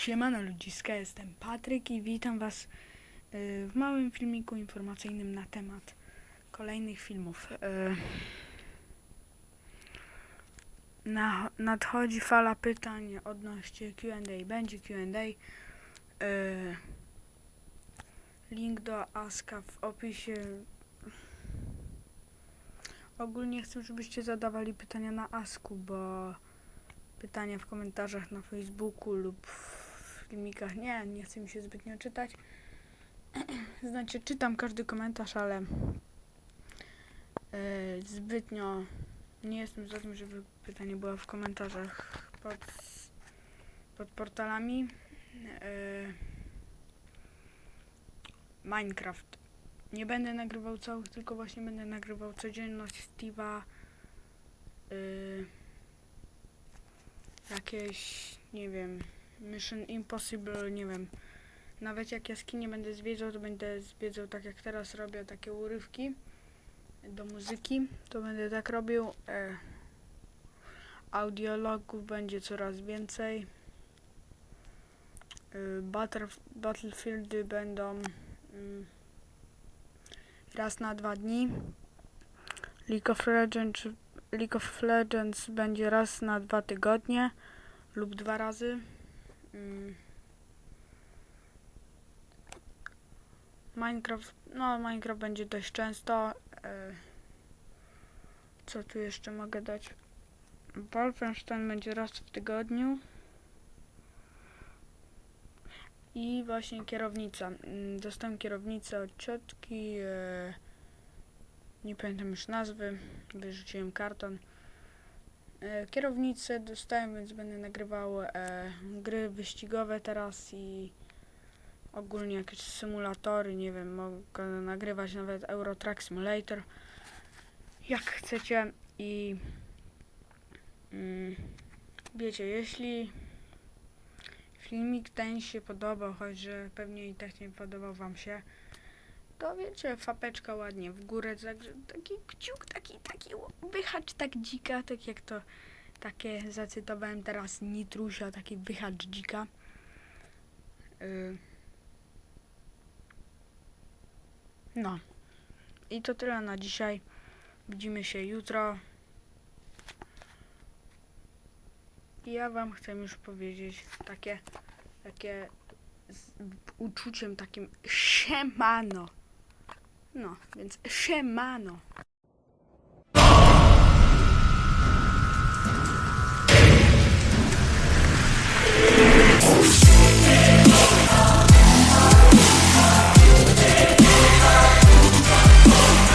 Siemano ludziska, jestem Patryk i witam was y, w małym filmiku informacyjnym na temat kolejnych filmów. Na, nadchodzi fala pytań odnośnie Q&A. Będzie Q&A. Y, link do Aska w opisie. Ogólnie chcę, żebyście zadawali pytania na Asku, bo pytania w komentarzach na Facebooku lub w filmikach. Nie, nie chce mi się zbytnio czytać. Znaczy, czytam każdy komentarz, ale yy, zbytnio nie jestem za tym, żeby pytanie było w komentarzach pod, pod portalami. Yy, Minecraft. Nie będę nagrywał całych, tylko właśnie będę nagrywał codzienność Steve'a. Yy, jakieś, nie wiem, Mission Impossible, nie wiem. Nawet jak jaskinie będę zwiedzał, to będę zwiedzał tak jak teraz robię, takie urywki do muzyki. To będę tak robił. E, audiologów będzie coraz więcej. E, battle, Battlefieldy będą mm, raz na dwa dni. League of Legends League of Legends będzie raz na dwa tygodnie lub dwa razy. Mm. Minecraft, no Minecraft będzie dość często. E, Co tu jeszcze mogę dać? Wolfenstein będzie raz w tygodniu. I właśnie kierownica. Mm, Dostałem kierownicę od ciotki. E, nie pamiętam już nazwy. Wyrzuciłem karton. E, kierownicę dostałem, więc będę nagrywał e, gry wyścigowe teraz i ogólnie jakieś symulatory, nie wiem, mogę nagrywać nawet Euro Truck Simulator jak chcecie i mm, wiecie, jeśli filmik ten się podobał, choć że pewnie i tak nie podobał wam się, to wiecie, fapeczka ładnie w górę, także taki kciuk, taki, taki wychacz tak dzika, tak jak to takie zacytowałem teraz Nitrusia, taki wychacz dzika. Y. No. I to tyle na dzisiaj. Widzimy się jutro. I ja wam chcę już powiedzieć takie, takie z uczuciem takim siemano. No, więc siemano.